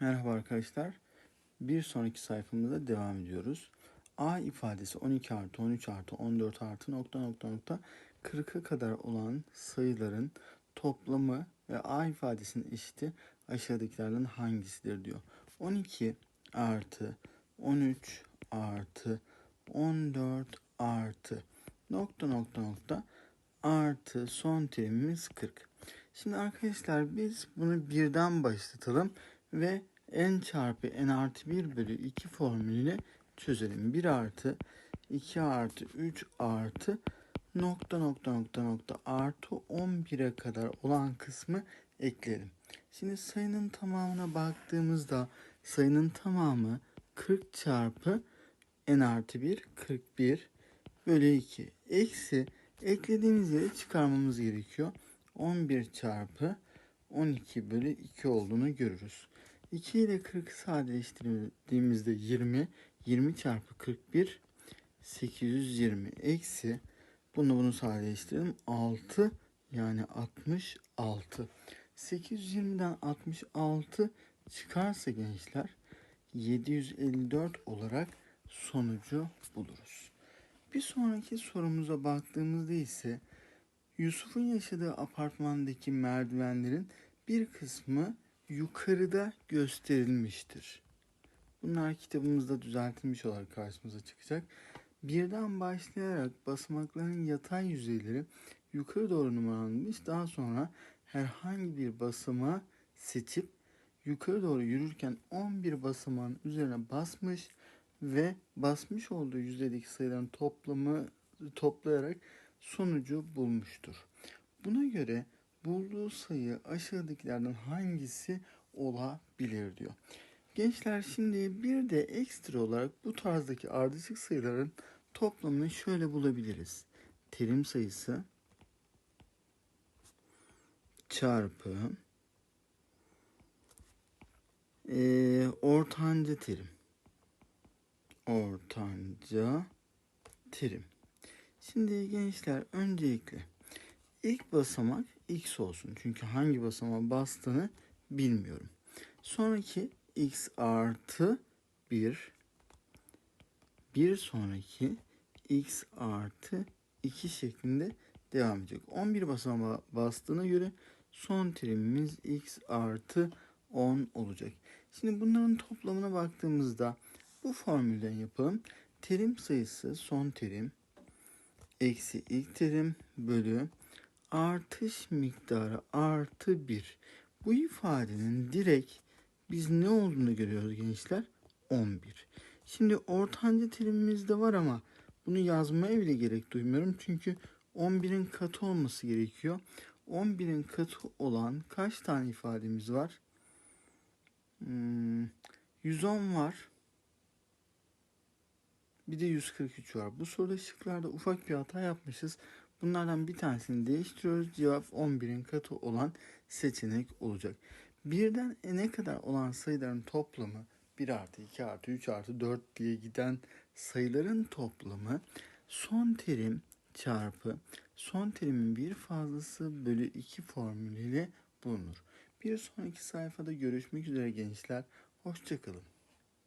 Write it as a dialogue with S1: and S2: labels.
S1: Merhaba arkadaşlar. Bir sonraki sayfamızda devam ediyoruz. A ifadesi 12 artı 13 artı 14 artı nokta nokta nokta 40'a kadar olan sayıların toplamı ve A ifadesinin eşiti aşağıdakilerden hangisidir diyor. 12 artı 13 artı 14 artı nokta nokta nokta artı son terimimiz 40. Şimdi arkadaşlar biz bunu birden başlatalım ve n çarpı n artı 1 bölü 2 formülüyle çözelim. 1 artı 2 artı 3 artı nokta nokta nokta nokta artı 11'e kadar olan kısmı ekleyelim. Şimdi sayının tamamına baktığımızda sayının tamamı 40 çarpı n artı 1 41 bölü 2 eksi eklediğimiz yeri çıkarmamız gerekiyor. 11 çarpı 12 bölü 2 olduğunu görürüz. 2 ile 40 sadeleştirdiğimizde 20, 20 çarpı 41 820 eksi bunu bunu sadeleştirelim 6 yani 66. 820'den 66 çıkarsa gençler 754 olarak sonucu buluruz. Bir sonraki sorumuza baktığımızda ise Yusuf'un yaşadığı apartmandaki merdivenlerin bir kısmı yukarıda gösterilmiştir. Bunlar kitabımızda düzeltilmiş olarak karşımıza çıkacak. Birden başlayarak basamakların yatay yüzeyleri yukarı doğru numaralanmış. Daha sonra herhangi bir basamağı seçip yukarı doğru yürürken 11 basamağın üzerine basmış ve basmış olduğu yüzeydeki sayıların toplamı toplayarak sonucu bulmuştur. Buna göre bulduğu sayı aşağıdakilerden hangisi olabilir diyor. Gençler şimdi bir de ekstra olarak bu tarzdaki ardışık sayıların toplamını şöyle bulabiliriz. Terim sayısı çarpı e, ortanca terim. Ortanca terim. Şimdi gençler öncelikle ilk basamak x olsun. Çünkü hangi basamağa bastığını bilmiyorum. Sonraki x artı 1 bir sonraki x artı 2 şeklinde devam edecek. 11 basamağa bastığına göre son terimimiz x artı 10 olacak. Şimdi bunların toplamına baktığımızda bu formülden yapalım. Terim sayısı son terim eksi ilk terim bölü artış miktarı artı 1. Bu ifadenin direkt biz ne olduğunu görüyoruz gençler? 11. Şimdi ortanca terimimiz de var ama bunu yazmaya bile gerek duymuyorum. Çünkü 11'in katı olması gerekiyor. 11'in katı olan kaç tane ifademiz var? Hmm, 110 var. Bir de 143 var. Bu soruda şıklarda ufak bir hata yapmışız. Bunlardan bir tanesini değiştiriyoruz. Cevap 11'in katı olan seçenek olacak. Birden n'e kadar olan sayıların toplamı 1 artı 2 artı 3 artı 4 diye giden sayıların toplamı son terim çarpı son terimin bir fazlası bölü 2 formülüyle bulunur. Bir sonraki sayfada görüşmek üzere gençler. Hoşçakalın.